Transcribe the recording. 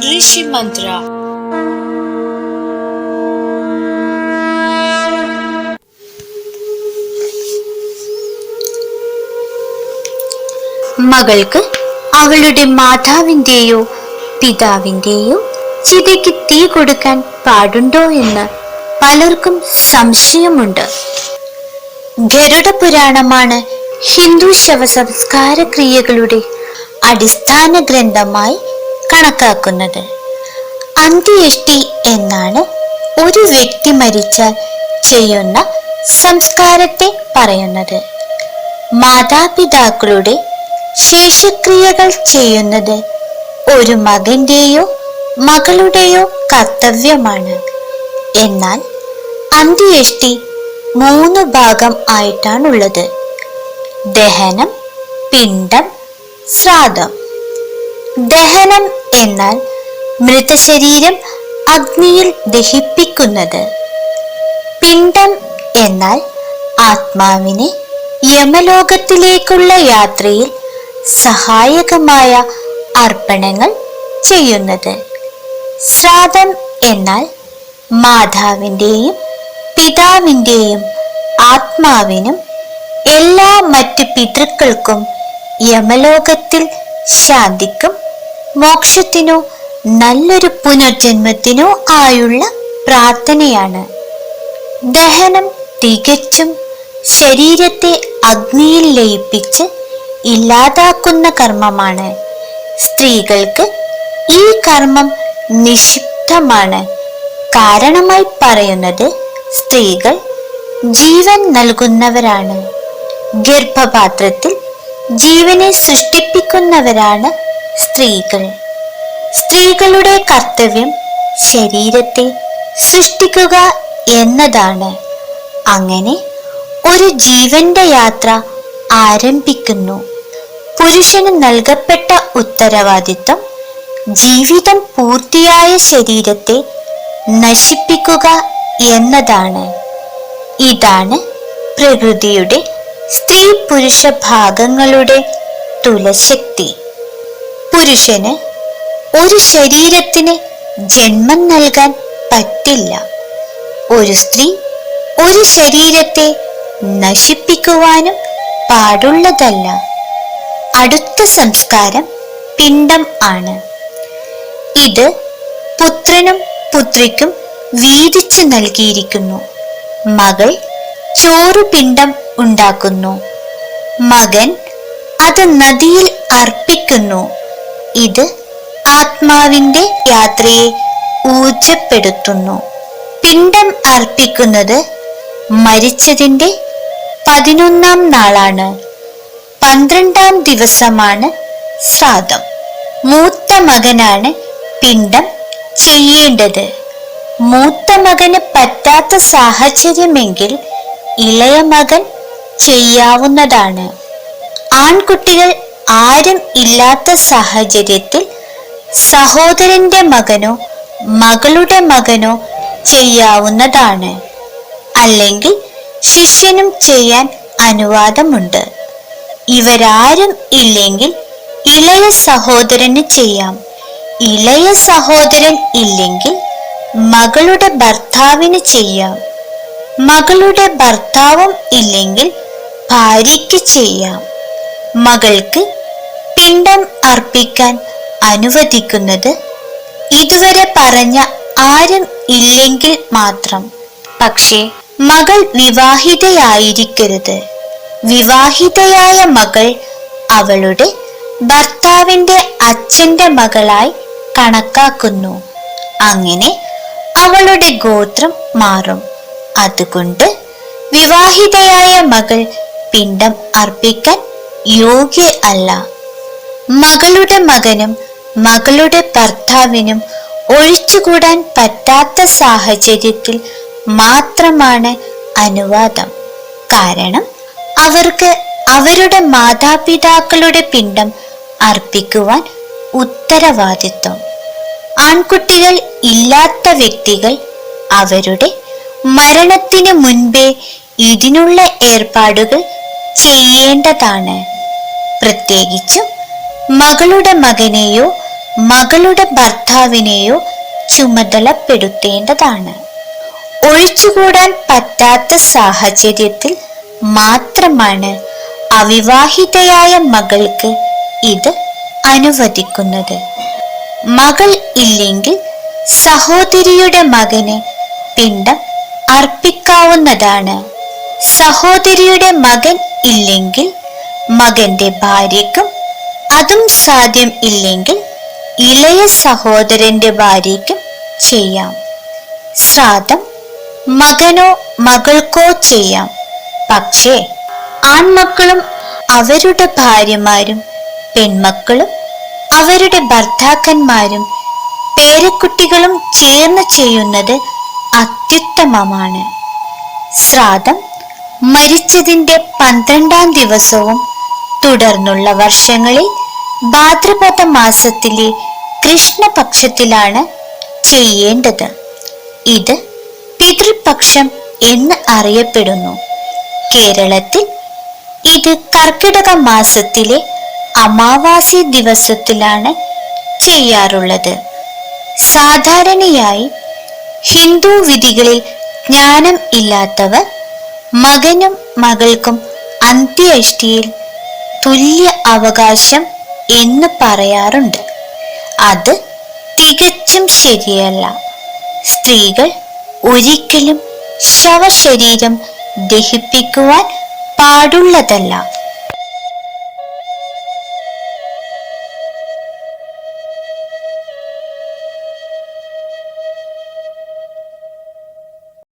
ഋഷി മന്ത്ര മകൾക്ക് അവളുടെ മാതാവിന്റെയോ പിതാവിന്റെയോ ചിതയ്ക്ക് തീ കൊടുക്കാൻ പാടുണ്ടോ എന്ന് പലർക്കും സംശയമുണ്ട്. ഗരുഡ പുരാണമാണ് ഹിന്ദു ശവസംസ്കാര ക്രിയകളുടെ അടിസ്ഥാന ഗ്രന്ഥമായി കണക്കാക്കുന്നത്. അന്ത്യേഷ്ടി എന്നാണ് ഒരു വ്യക്തി മരിച്ചാൽ ചെയ്യുന്ന സംസ്കാരത്തെ പറയുന്നത്. മാതാപിതാക്കളുടെ ശേഷക്രിയകൾ ചെയ്യുന്നത് ഒരു മകന്റെയോ മകളുടെയോ കർത്തവ്യമാണ്. എന്നാൽ അന്ത്യേഷ്ടി മൂന്ന് ഭാഗം ആയിട്ടാണുള്ളത്. ദഹനം പിണ്ടം ശ്രാദ്ധം. ദഹനം എന്നാൽ മൃതശരീരം അഗ്നിയിൽ ദഹിപ്പിക്കുന്നത്. പിണ്ടം എന്നാൽ ആത്മാവിനെ യമലോകത്തിലേക്കുള്ള യാത്രയിൽ സഹായകമായ അർപ്പണങ്ങൾ ചെയ്യുന്നത്. ശ്രാദ്ധം എന്നാൽ മാതാവിന്റെയും പിതാവിന്റെയും ആത്മാവിനും എല്ലാ മറ്റു പിതൃക്കൾക്കും യമലോകത്തിൽ ശാന്തിക്കും മോക്ഷത്തിനോ നല്ലൊരു പുനർജന്മത്തിനോ ആയുള്ള പ്രാർത്ഥനയാണ്. ദഹനം തികച്ചും ശരീരത്തെ അഗ്നിയിൽ ലയിപ്പിച്ച് ഇല്ലാതാക്കുന്ന കർമ്മമാണ്. സ്ത്രീകൾക്ക് ഈ കർമ്മം നിഷിപ്തമാണ്. കാരണമായി പറയുന്നത് സ്ത്രീകൾ ജീവൻ നൽകുന്നവരാണ്. ഗർഭപാത്രത്തിൽ ജീവനെ സൃഷ്ടിപ്പിക്കുന്നവരാണ് സ്ത്രീകൾ. സ്ത്രീകളുടെ കർത്തവ്യം ശരീരത്തെ സൃഷ്ടിക്കുക എന്നതാണ്. അങ്ങനെ ഒരു ജീവന്റെ യാത്ര ആരംഭിക്കുന്നു. പുരുഷന് നൽകപ്പെട്ട ഉത്തരവാദിത്വം ജീവിതം പൂർത്തിയായ ശരീരത്തെ നശിപ്പിക്കുക എന്നതാണ്. ഇതാണ് പ്രകൃതിയുടെ സ്ത്രീ പുരുഷ ഭാഗങ്ങളുടെ തുലശക്തി. പുരുഷന് ഒരു ശരീരത്തിന് ജന്മം നൽകാൻ പറ്റില്ല. ഒരു സ്ത്രീ ഒരു ശരീരത്തെ നശിപ്പിക്കുവാനും പാടുള്ളതല്ല. അടുത്ത സംസ്കാരം പിണ്ടം ആണ്. ഇത് പുത്രനും പുത്രിക്കും വീതിച്ചു നൽകിയിരിക്കുന്നു. മകൾ ചോറ് പിണ്ടം ഉണ്ടാക്കുന്നു. മകൻ അത് നദിയിൽ അർപ്പിക്കുന്നു. ഇത് ആത്മാവിന്റെ യാത്രയെ ഊർജപ്പെടുത്തുന്നു. പിണ്ടം അർപ്പിക്കുന്നത് മരിച്ചതിന്റെ പതിനൊന്നാം നാളാണ്. പന്ത്രണ്ടാം ദിവസമാണ് സാദം മൂത്ത മകനാണ് പിണ്ടം ചെയ്യേണ്ടത്. മൂത്ത മകന് പറ്റാത്ത സാഹചര്യമെങ്കിൽ ഇളയ മകൻ ചെയ്യാവുന്നതാണ്. ആൺകുട്ടികൾ ആരും ഇല്ലാത്ത സാഹചര്യത്തിൽ സഹോദരന്റെ മകനോ മകളുടെ മകനോ ചെയ്യാവുന്നതാണ്. അല്ലെങ്കിൽ ശിഷ്യനും ചെയ്യാൻ അനുവാദമുണ്ട്. ഇവരാരും ഇല്ലെങ്കിൽ ഇളയ സഹോദരന് ചെയ്യാം. ഇളയ സഹോദരൻ ഇല്ലെങ്കിൽ മകളുടെ ഭർത്താവിന് ചെയ്യാം. മകളുടെ ഭർത്താവും ഇല്ലെങ്കിൽ ഭാര്യയ്ക്ക് ചെയ്യാം. മകൾക്ക് പിണ്ടം അർപ്പിക്കാൻ അനുവദിക്കുന്നത് ഇതുവരെ പറഞ്ഞ ആരും ഇല്ലെങ്കിൽ മാത്രം. പക്ഷേ മകൾ വിവാഹിതയായിരിക്കരുത്. വിവാഹിതയായ മകൾ അവളുടെ ഭർത്താവിന്റെ അച്ഛന്റെ മകളായി കണക്കാക്കുന്നു. അങ്ങനെ അവളുടെ ഗോത്രം മാറും. അതുകൊണ്ട് വിവാഹിതയായ മകൾ പിണ്ടം അർപ്പിക്കാൻ യോഗ്യ അല്ല മകളുടെ മകനും മകളുടെ ഭർത്താവിനും ഒഴിച്ചുകൂടാൻ പറ്റാത്ത സാഹചര്യത്തിൽ മാത്രമാണ് അനുവാദം. കാരണം അവർക്ക് അവരുടെ മാതാപിതാക്കളുടെ പിണ്ടം അർപ്പിക്കുവാൻ ഉത്തരവാദിത്വം. ആൺകുട്ടികൾ ഇല്ലാത്ത വ്യക്തികൾ അവരുടെ മരണത്തിന് മുൻപേ ഇതിനുള്ള ഏർപ്പാടുകൾ ചെയ്യേണ്ടതാണ്. പ്രത്യേകിച്ചും മകളുടെ മകനെയോ മകളുടെ ഭർത്താവിനെയോ ചുമതലപ്പെടുത്തേണ്ടതാണ്. ഒഴിച്ചുകൂടാൻ പറ്റാത്ത സാഹചര്യത്തിൽ മാത്രമാണ് അവിവാഹിതയായ മകൾക്ക് ഇത് അനുവദിക്കുന്നത്. മകൾ ഇല്ലെങ്കിൽ സഹോദരിയുടെ മകന് പിണ്ടം അർപ്പിക്കാവുന്നതാണ്. സഹോദരിയുടെ മകൻ ഇല്ലെങ്കിൽ മകന്റെ ഭാര്യയ്ക്കും അതും സാധ്യം ഇല്ലെങ്കിൽ ഇളയ സഹോദരന്റെ ഭാര്യയ്ക്കും ചെയ്യാം. ശ്രാദ്ധം മകനോ മകൾക്കോ ചെയ്യാം. പക്ഷേ ആൺമക്കളും അവരുടെ ഭാര്യമാരും പെൺമക്കളും അവരുടെ ഭർത്താക്കന്മാരും പേരക്കുട്ടികളും ചേർന്ന് ചെയ്യുന്നത് അത്യുത്തമമാണ്. ശ്രാദ്ധം മരിച്ചതിന്റെ പന്ത്രണ്ടാം ദിവസവും തുടർന്നുള്ള വർഷങ്ങളിൽ ഭാദ്രപദ മാസത്തിലെ കൃഷ്ണപക്ഷത്തിലാണ് ചെയ്യേണ്ടത്. ഇത് പിതൃപക്ഷം എന്ന് അറിയപ്പെടുന്നു. കേരളത്തിൽ ഇത് കർക്കിടക മാസത്തിലെ അമാവാസി ദിവസത്തിലാണ് ചെയ്യാറുള്ളത്. സാധാരണയായി ഹിന്ദു വിധികളിൽ ജ്ഞാനം ഇല്ലാത്തവർ മകനും മകൾക്കും അന്ത്യേഷ്ടിയിൽ തുല്യ അവകാശം എന്ന് പറയാറുണ്ട്. അത് തികച്ചും ശരിയല്ല. സ്ത്രീകൾ ഒരിക്കലും ശവശരീരം ദഹിപ്പിക്കുവാൻ പാടുള്ളതല്ല.